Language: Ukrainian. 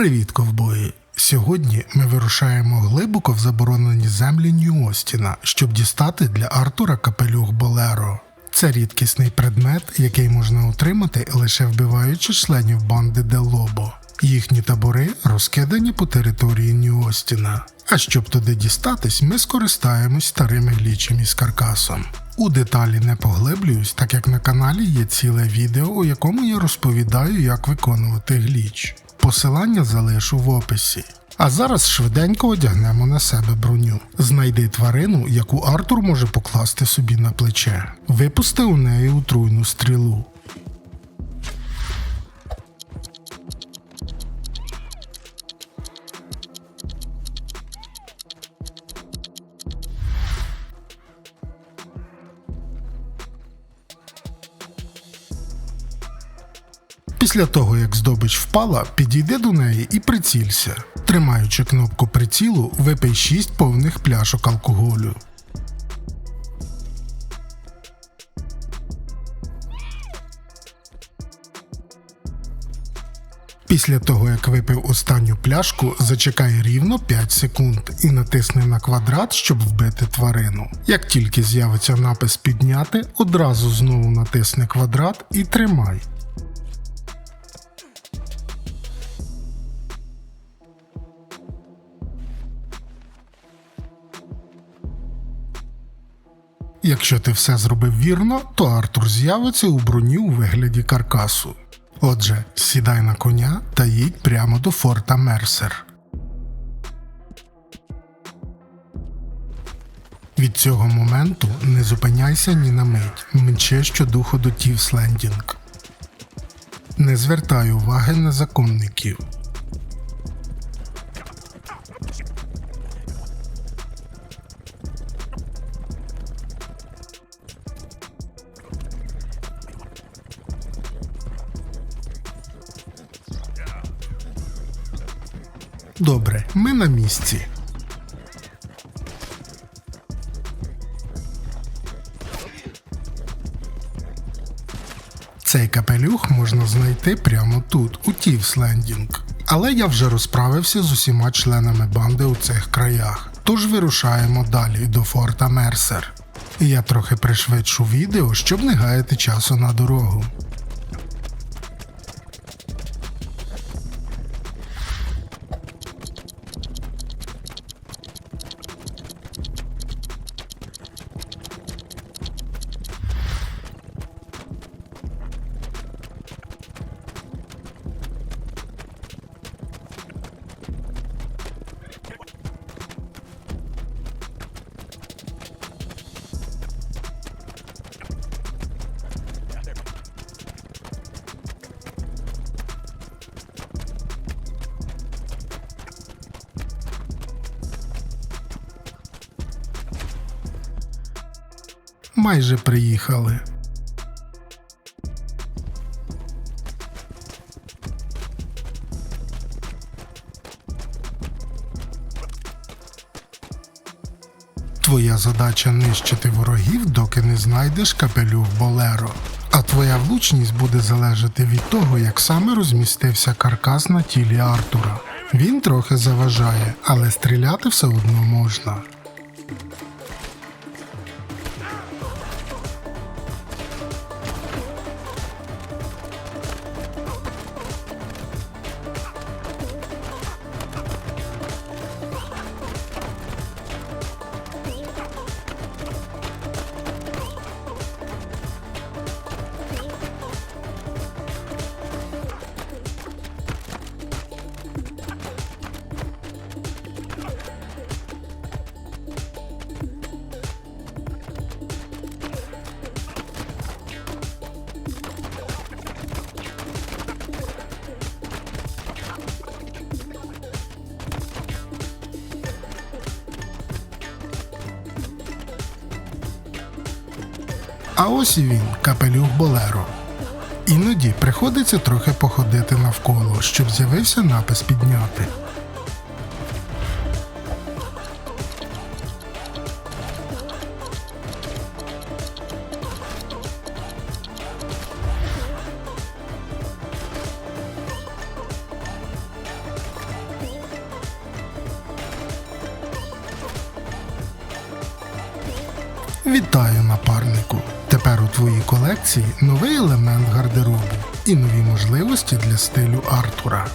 Привіт, ковбої! Сьогодні ми вирушаємо глибоко в заборонені землі Нью-Остіна, щоб дістати для Артура капелюх Болеро. Це рідкісний предмет, який можна отримати лише вбиваючи членів банди Делобо. Їхні табори розкидані по території Нью-Остіна. А щоб туди дістатись, ми скористаємось старими глічем із каркасом. У деталі не поглиблююсь, так як на каналі є ціле відео, у якому я розповідаю, як виконувати гліч. Посилання залишу в описі. А зараз швиденько одягнемо на себе броню. Знайди тварину, яку Артур може покласти собі на плече. Випусти у неї отруйну стрілу. Після того, як здобич впала, підійди до неї і прицілься. Тримаючи кнопку прицілу, випий 6 повних пляшок алкоголю. Після того, як випив останню пляшку, зачекай рівно 5 секунд і натисни на квадрат, щоб вбити тварину. Як тільки з'явиться напис підняти, одразу знову натисни квадрат і тримай. Якщо ти все зробив вірно, то Артур з'явиться у броні у вигляді каркасу. Отже, сідай на коня та їдь прямо до форта Мерсер. Від цього моменту не зупиняйся ні на мить, мчи щодуху до Тівслендінг. Не звертай уваги на законників. Добре, ми на місці. Цей капелюх можна знайти прямо тут, у Тівслендінг. Але я вже розправився з усіма членами банди у цих краях. Тож вирушаємо далі до форта Мерсер. Я трохи пришвидшу відео, щоб не гаяти часу на дорогу. Майже приїхали. Твоя задача нищити ворогів, доки не знайдеш капелюх Болеро. А твоя влучність буде залежати від того, як саме розмістився каркас на тілі Артура. Він трохи заважає, але стріляти все одно можна. А ось і він, капелюх Болеро. Іноді приходиться трохи походити навколо, щоб з'явився напис підняти. Вітаю, напарнику! Тепер у твоїй колекції новий елемент гардеробу і нові можливості для стилю Артура.